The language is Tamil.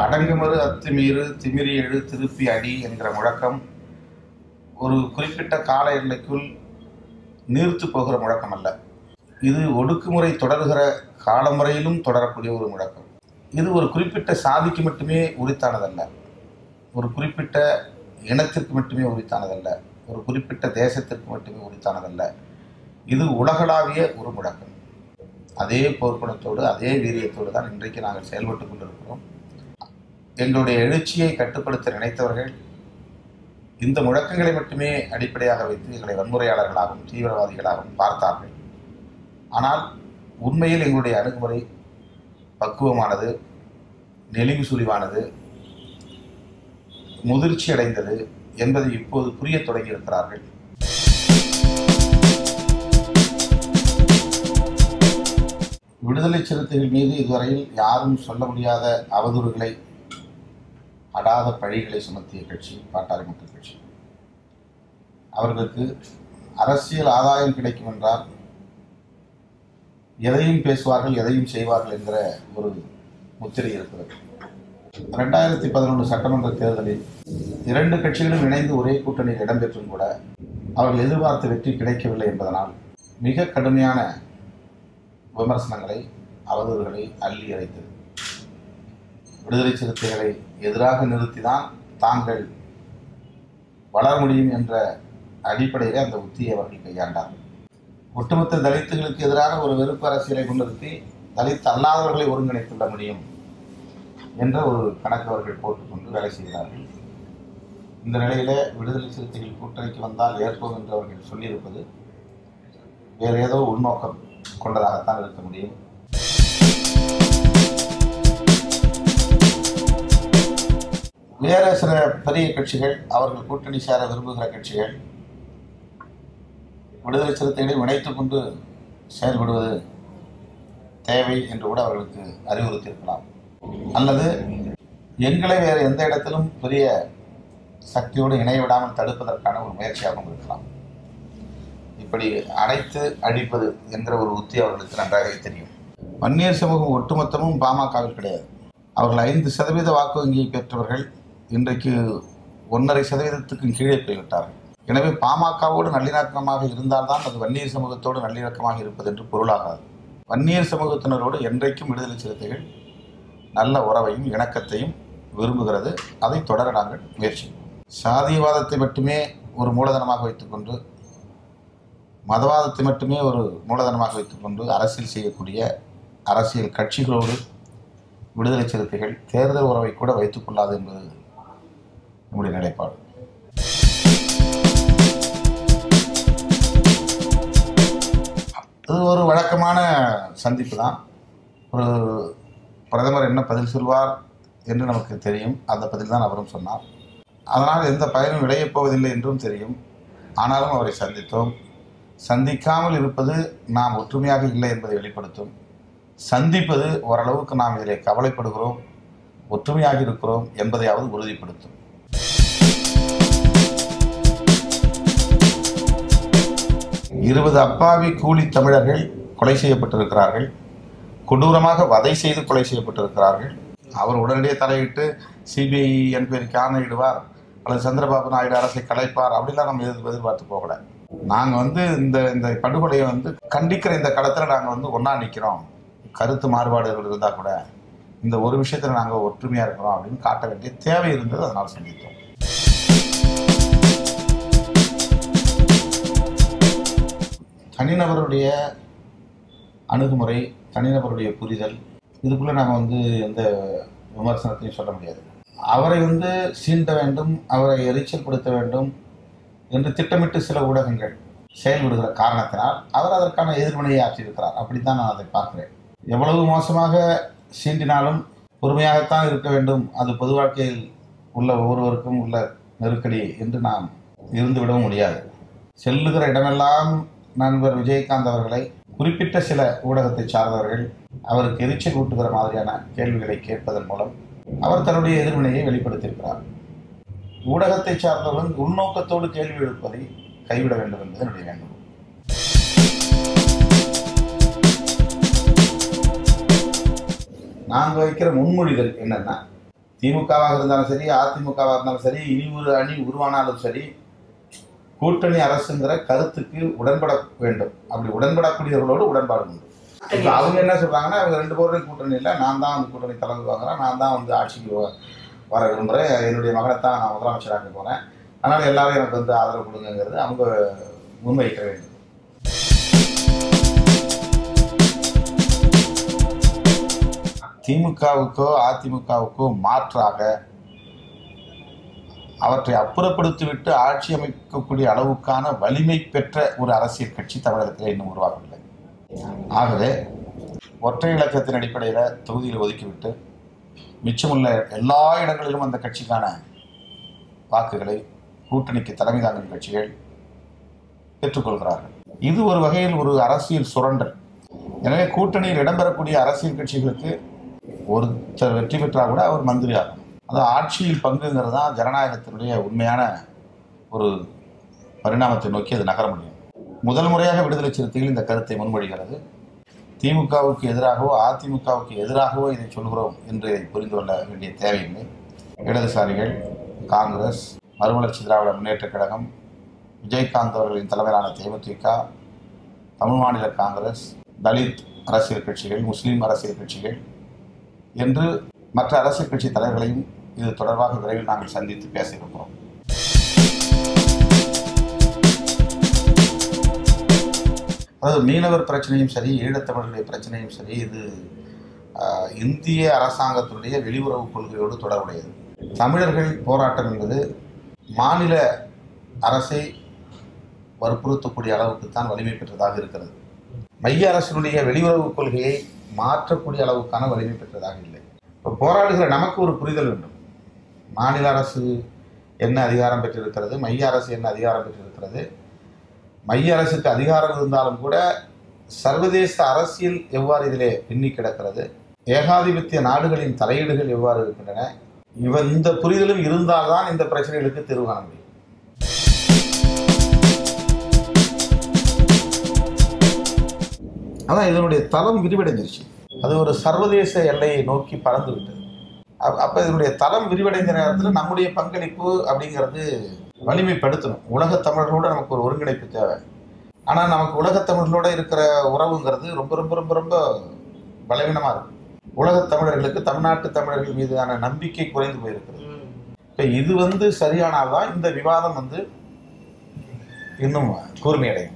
அடங்குமறு அத்துமீறு திமிரி எழு திருப்பி அடி என்ற முழக்கம். ஒரு குறிப்பிட்ட கால எல்லைக்குள் நீர்த்து போகிற முழக்கம் அல்ல. இது ஒடுக்குமுறை தொடர்கிற காலம் வரையிலும் தொடரக்கூடிய ஒரு முழக்கம். இது ஒரு குறிப்பிட்ட சாதிக்கு மட்டுமே உரித்தானதல்ல. ஒரு குறிப்பிட்ட இனத்திற்கு மட்டுமே உரித்தானதல்ல. ஒரு குறிப்பிட்ட தேசத்திற்கு மட்டுமே உரித்தானதல்ல. இது உலகளாவிய ஒரு முழக்கம். அதே போர்க்குணத்தோடு அதே வீரியத்தோடு தான் இன்றைக்கு நாங்கள் செயல்பட்டு கொண்டிருக்கிறோம். எங்களுடைய எழுச்சியை கட்டுப்படுத்த நினைத்தவர்கள் இந்த முழக்கங்களை மட்டுமே அடிப்படையாக வைத்து எங்களை வன்முறையாளர்களாகவும் தீவிரவாதிகளாகவும் பார்த்தார்கள். ஆனால் உண்மையில் எங்களுடைய அணுகுமுறை பக்குவமானது நெளிவு சுழிவானது முதிர்ச்சி அடைந்தது என்பதை இப்போது புரிய தொடங்கியிருக்கிறார்கள். விடுதலை சிறுத்தைகள் மீது இதுவரையில் யாரும் சொல்ல முடியாத அவதூறுகளை அடாத பழிகளை சுமத்திய கட்சி பாட்டாளி மக்கள் கட்சி. அவர்களுக்கு அரசியல் ஆதாயம் கிடைக்கும் என்றால் எதையும் பேசுவார்கள் எதையும் செய்வார்கள் என்கிற ஒரு முத்திரை இருக்கிறது. ரெண்டாயிரத்தி பதினொன்று சட்டமன்ற தேர்தலில் இரண்டு கட்சிகளும் இணைந்து ஒரே கூட்டணியில் இடம்பெற்றும் கூட அவர்கள் எதிர்பார்த்த வெற்றி கிடைக்கவில்லை என்பதனால் மிக கடுமையான விமர்சனங்களை அவதூறுகளை அள்ளி இறைத்தது விடுதலை சிறுத்தைகளை எதிராக நிறுத்திதான் தாங்கள் வளர முடியும் என்ற அடிப்படையில் அந்த உத்தியை அவர்கள் கையாண்டார்கள். ஒட்டுமொத்த தலித்துகளுக்கு எதிரான ஒரு வெறுப்பு அரசியலை முன்னிறுத்தி தலித் அல்லாதவர்களை ஒருங்கிணைத்துள்ள முடியும் என்ற ஒரு கணக்கு அவர்கள் போட்டுக்கொண்டு வேலை செய்கிறார்கள் இந்த நிலையில விடுதலை சிறுத்தைகள் கூட்டணிக்கு வந்தால் ஏற்போம் என்று அவர்கள் சொல்லியிருப்பது வேறு ஏதோ உள்நோக்கம் கொண்டதாகத்தான் இருக்க முடியும். வேறு சில பெரிய கட்சிகள் அவர்கள் கூட்டணி சேர விரும்புகிற கட்சிகள் விடுதலை சிறுத்தைகளை இணைத்துக் கொண்டு செயல்படுவது தேவை என்று கூட அவர்களுக்கு அறிவுறுத்தியிருக்கலாம். அல்லது எங்களை வேறு எந்த இடத்திலும் பெரிய சக்தியோடு இணைய விடாமல் தடுப்பதற்கான ஒரு முயற்சியாகவும் இருக்கலாம். இப்படி அடைத்து அழிப்பது என்கிற ஒரு உத்தி அவர்களுக்கு நன்றாகவே தெரியும். வன்னியர் சமூகம் ஒட்டுமொத்தமும் பாமகவில் கிடையாது. அவர்கள் ஐந்து சதவீத வாக்கு வங்கியை பெற்றவர்கள் இன்றைக்கு ஒன்றரை சதவீதத்துக்கும் கீழே போய்விட்டார்கள். எனவே பாமகவோடு நல்லிணக்கமாக இருந்தால்தான் அது வன்னியர் சமூகத்தோடு நல்லிணக்கமாக இருப்பது என்று பொருளாகாது. வன்னியர் சமூகத்தினரோடு என்றைக்கும் விடுதலை சிறுத்தைகள் நல்ல உறவையும் இணக்கத்தையும் விரும்புகிறது. அதை தொடர நாங்கள் முயற்சி சாதியவாதத்தை மட்டுமே ஒரு மூலதனமாக வைத்துக்கொண்டு மதவாதத்தை மட்டுமே ஒரு மூலதனமாக வைத்துக்கொண்டு அரசியல் செய்யக்கூடிய அரசியல் கட்சிகளோடு விடுதலை சிறுத்தைகள் தேர்தல் உறவை கூட வைத்துக் கொள்ளாது என்பது நம்முடைய நிலைப்பாடு. இது ஒரு வழக்கமான சந்திப்பு தான் ஒரு பிரதமர் என்ன பதில் சொல்வார் என்று நமக்கு தெரியும். அந்த பதில் தான் அவரும் சொன்னார். அதனால் எந்த பயனும் விளையப் போவதில்லை என்றும் தெரியும். ஆனாலும் அவரை சந்தித்தோம். சந்திக்காமல் இருப்பது நாம் ஒற்றுமையாக இல்லை என்பதை வெளிப்படுத்தும். சந்திப்பது ஓரளவுக்கு நாம் இதிலே கவலைப்படுகிறோம் ஒற்றுமையாக இருக்கிறோம் என்பதையாவது உறுதிப்படுத்தும். இருபது அப்பாவி கூலி தமிழர்கள் கொலை செய்யப்பட்டிருக்கிறார்கள். கொடூரமாக வதை செய்து கொலை செய்யப்பட்டிருக்கிறார்கள். அவர் உடனடியே தலையிட்டு சிபிஐ என்கொயரிக்கு ஆணையிடுவார் அல்லது சந்திரபாபு நாயுடு அரசை கலைப்பார். அப்படிலாம் நம்ம எதிர் எதிர்பார்த்து போகல. நாங்கள் வந்து இந்த இந்த படுகொலையை வந்து கண்டிக்கிற இந்த களத்தில் நாங்கள் வந்து ஒன்றா நிற்கிறோம் கருத்து மாறுபாடுகள் இருந்தால் கூட இந்த ஒரு விஷயத்தில் நாங்கள் ஒற்றுமையாக இருக்கிறோம் அப்படின்னு காட்ட வேண்டிய தேவை இருந்தது. அதனால் சந்தித்தோம் தனிநபருடைய அணுகுமுறை தனிநபருடைய புரிதல் இதுக்குள்ளே நாம் வந்து எந்த விமர்சனத்தையும் சொல்ல முடியாது. அவரை வந்து சீண்ட வேண்டும் அவரை எரிச்சல் படுத்த வேண்டும் என்று திட்டமிட்டு சில ஊடகங்கள் செயல்படுகிற காரணத்தினால் அவர் அதற்கான எதிர்வினையை ஆற்றியிருக்கிறார். அப்படித்தான் நான் அதை பார்க்கிறேன். எவ்வளவு மோசமாக சீண்டினாலும் பொறுமையாகத்தான் இருக்க வேண்டும். அது பொது வாழ்க்கையில் உள்ள ஒவ்வொருவருக்கும் உள்ள நெருக்கடி என்று நாம் இருந்து விடவும் முடியாது. செல்லுகிற இடமெல்லாம் நண்பர் விஜயகாந்த் அவர்களை குறிப்பிட்ட சில ஊடகத்தை சார்ந்தவர்கள் அவருக்கு எரிச்சல் ஊட்டுகிற மாதிரியான கேள்விகளை கேட்பதன் மூலம் அவர் தன்னுடைய எதிர்வினையை வெளிப்படுத்தியிருக்கிறார். ஊடகத்தை சார்ந்தவர்கள் உள்நோக்கத்தோடு கேள்வி எழுப்பதை கைவிட வேண்டும் என்பது என்னுடைய வேண்டும் நாங்கள் வைக்கிற முன்மொழிதல் என்னன்னா திமுகவாக இருந்தாலும் சரி அதிமுகவாக இருந்தாலும் சரி இனி ஒரு அணி உருவானாலும் சரி கூட்டணி அரசுங்கிற கருத்துக்கு உடன்பட வேண்டும். அப்படி உடன்படக்கூடியவர்களோடு உடன்பாடு உண்டு. இப்போ அவங்க என்ன சொல்கிறாங்கன்னா அவங்க ரெண்டு பேரும் கூட்டணி இல்லை நான் தான் வந்து கூட்டணி தலைமை வாங்குறேன் நான் தான் வந்து ஆட்சிக்கு வர விரும்புகிறேன் என்னுடைய மகனை தான் நான் முதலமைச்சராக்க போகிறேன் அதனால் எல்லாரும் எனக்கு வந்து ஆதரவு கொடுங்கங்கிறது அவங்க முன்வைக்க வேண்டும் திமுகவுக்கோ அதிமுகவுக்கோ மாற்றாக அவற்றை அப்புறப்படுத்திவிட்டு ஆட்சி அமைக்கக்கூடிய அளவுக்கான வலிமை பெற்ற ஒரு அரசியல் கட்சி தமிழகத்தில் இன்னும் உருவாகவில்லை. ஆகவே ஒற்றை இலக்கத்தின் அடிப்படையில் தொகுதியில் ஒதுக்கிவிட்டு மிச்சமுள்ள எல்லா இடங்களிலும் அந்த கட்சிக்கான வாக்குகளை கூட்டணிக்கு தலைமை தாங்கும் கட்சிகள் பெற்றுக்கொள்கிறார்கள் இது ஒரு வகையில் ஒரு அரசியல் சுரண்டல். எனவே கூட்டணியில் இடம்பெறக்கூடிய அரசியல் கட்சிகளுக்கு ஒருத்தர் வெற்றி பெற்றால் கூட அவர் மந்திரி ஆகும் அது ஆட்சியில் பங்குங்கிறது தான் ஜனநாயகத்தினுடைய உண்மையான ஒரு பரிணாமத்தை நோக்கி அது நகர முடியும். முதல் முறையாக விடுதலை சிறுத்தைகள் இந்த கருத்தை முன்மொழிகிறது. திமுகவுக்கு எதிராகவோ அதிமுகவுக்கு எதிராகவோ இதை சொல்கிறோம் என்று இதை புரிந்து கொள்ள வேண்டிய தேவையில்லை. இடதுசாரிகள் காங்கிரஸ் மறுமலர்ச்சி திராவிட முன்னேற்றக் கழகம் விஜயகாந்த் அவர்களின் தலைமையிலான தேமுதிக தமிழ் மாநில காங்கிரஸ் தலித் அரசியல் கட்சிகள் முஸ்லீம் அரசியல் கட்சிகள் என்று மற்ற அரசியல் கட்சி தலைவர்களையும் இது தொடர்பாக விரைவில் நாங்கள் சந்தித்து பேச இருக்கிறோம். அதாவது மீனவர் பிரச்சனையும் சரி ஈழத்தமிழருடைய பிரச்சனையும் சரி இது இந்திய அரசாங்கத்தினுடைய வெளியுறவு கொள்கையோடு தொடர்புடையது. தமிழர்கள் போராட்டம் என்பது மாநில அரசை வற்புறுத்தக்கூடிய அளவுக்கு தான் வலிமை பெற்றதாக இருக்கிறது. மைய அரசினுடைய வெளியுறவு கொள்கையை மாற்றக்கூடிய அளவுக்கான வலிமை பெற்றதாக இல்லை. இப்போ போராடுகிற நமக்கு ஒரு புரிதல் வேண்டும். மாநில அரசு என்ன அதிகாரம் பெற்றிருக்கிறது மைய அரசு என்ன அதிகாரம் பெற்றிருக்கிறது? மைய அரசுக்கு அதிகாரம் இருந்தாலும் கூட சர்வதேச அரசியல் எவ்வாறு இதிலே பின்னி கிடக்கிறது? ஏகாதிபத்திய நாடுகளின் தலையீடுகள் எவ்வாறு இருக்கின்றன? இவன் இந்த புரிதலும் இருந்தால்தான் இந்த பிரச்சனைகளுக்கு தீர்வு காண முடியும். அதான் இதனுடைய தளம் விரிவடைஞ்சிருச்சு. அது ஒரு சர்வதேச எல்லையை நோக்கி பறந்து விட்டது அப்போ இதனுடைய தளம் விரிவடைந்த நேரத்தில் நம்முடைய பங்களிப்பு அப்படிங்கிறது வலிமைப்படுத்தணும். உலகத் தமிழர்களோட நமக்கு ஒரு ஒருங்கிணைப்பு தேவை. ஆனால் நமக்கு உலகத் தமிழர்களோட இருக்கிற உறவுங்கிறது ரொம்ப ரொம்ப ரொம்ப ரொம்ப பலவீனமாக இருக்கும் உலகத் தமிழர்களுக்கு தமிழ்நாட்டு தமிழர்கள் மீதான நம்பிக்கை குறைந்து போயிருக்கிறது. இப்போ இது வந்து சரியானால்தான் இந்த விவாதம் வந்து இன்னும் கூர்மையடையும்.